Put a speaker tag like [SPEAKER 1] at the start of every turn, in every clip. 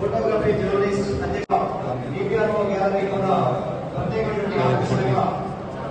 [SPEAKER 1] Photography journalist అధ్యక్ష DPRO gallery కూడా ప్రత్యేకమైన ఆకర్షణగా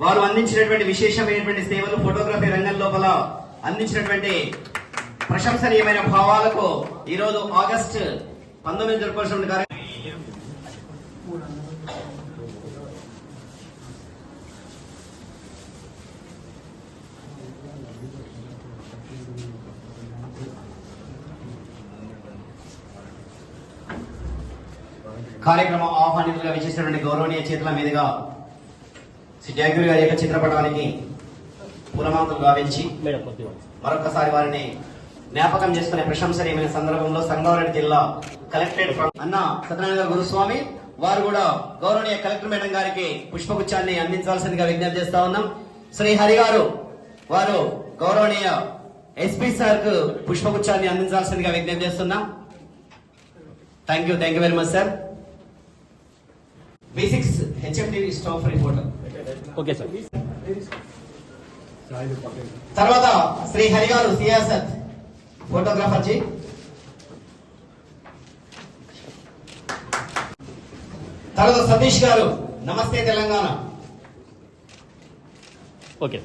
[SPEAKER 1] వారు అందించినటువంటి విశేషమైనటువంటి సేవలు ఫోటోగ్రఫీ రంగం లోపల అందించినటువంటి ప్రశంసనీయమైన భావాలకు ఈరోజు ఆగస్టు పంతొమ్మిది జరుపుకోవాల్సిన కార్యక్రమం ఆహ్వానితులుగా విచ్చేసినటువంటి గౌరవనీయ చేతుల మీదుగా శ్రీ జయగిరి గారి యొక్క చిత్రపటానికి పూలమాతలు గావించి మరొకసారి వారిని జ్ఞాపకం చేసుకునే ప్రశంసనీయమైన సందర్భంలో సంగారెడ్డి జిల్లా కలెక్టరేట్ అన్న సత్యనారాయణ గారు గురుస్వామి వారు కూడా గౌరవనీయ కలెక్టర్ మేడం గారికి పుష్పగుచ్చాన్ని అందించాల్సిందిగా విజ్ఞప్తి చేస్తా ఉన్నాం. శ్రీ హరి గారు వారు గౌరవనీయ ఎస్పీ సార్కు పుష్పగుచ్చాన్ని అందించాల్సిందిగా విజ్ఞప్తి చేస్తున్నాం. Thank you thank you very much sir B six HFD staff reporter.
[SPEAKER 2] Okay sir.
[SPEAKER 1] తర్వాత శ్రీ హరి గారు సియాసత్ ఫోటోగ్రాఫర్ జీ. తర్వాత సతీష్ గారు నమస్తే తెలంగాణ.
[SPEAKER 2] ఓకే.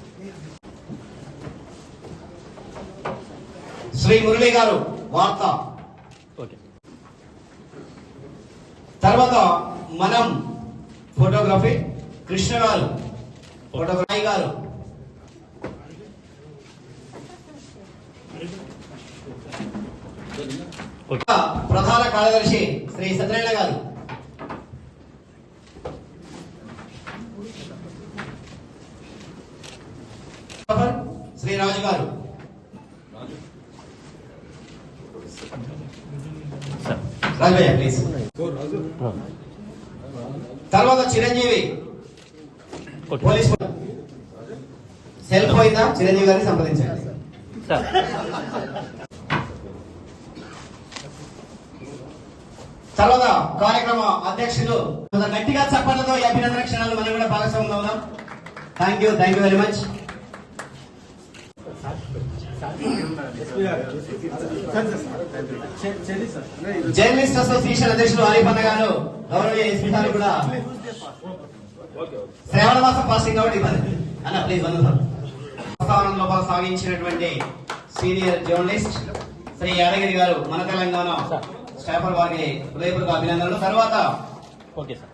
[SPEAKER 1] శ్రీ మురళి గారు వార్త.
[SPEAKER 2] ఓకే.
[SPEAKER 1] తర్వాత మనం ఫోటోగ్రఫీ కృష్ణ గారు ఫోటోగ్రఫీ గారు. ప్రధాన కార్యదర్శి శ్రీ సత్యనారాయణ గారు. శ్రీ రాజు గారు. రాజు ప్లీజ్ తర్వాత చిరంజీవి. పోలీస్ సెల్ పోయిందా? చిరంజీవి గారిని సంప్రదించండి. తర్వాత కార్యక్రమ అధ్యక్షులు. గట్టిగా చప్పట్లతో ఈ అభినందన క్షణాలు మనం కూడా భాగస్వామ్యం అవుదాం. Thank you thank you very much journalist association అధ్యక్షులు ఆరిఫన్న గారు గౌరవనీయ ఎస్పీ గారు కూడా. శ్రావణ మాసం పాసింగ్ కాబట్టి అన్న ప్లీజ్ ప్రస్తావన లోపల సాగించినటువంటి సీనియర్ జర్నలిస్ట్ శ్రీ యాదగిరి గారు మన తెలంగాణ స్టాఫర్ వారికి హృదయపూర్వక అభినందనలు. తర్వాత
[SPEAKER 2] సార్.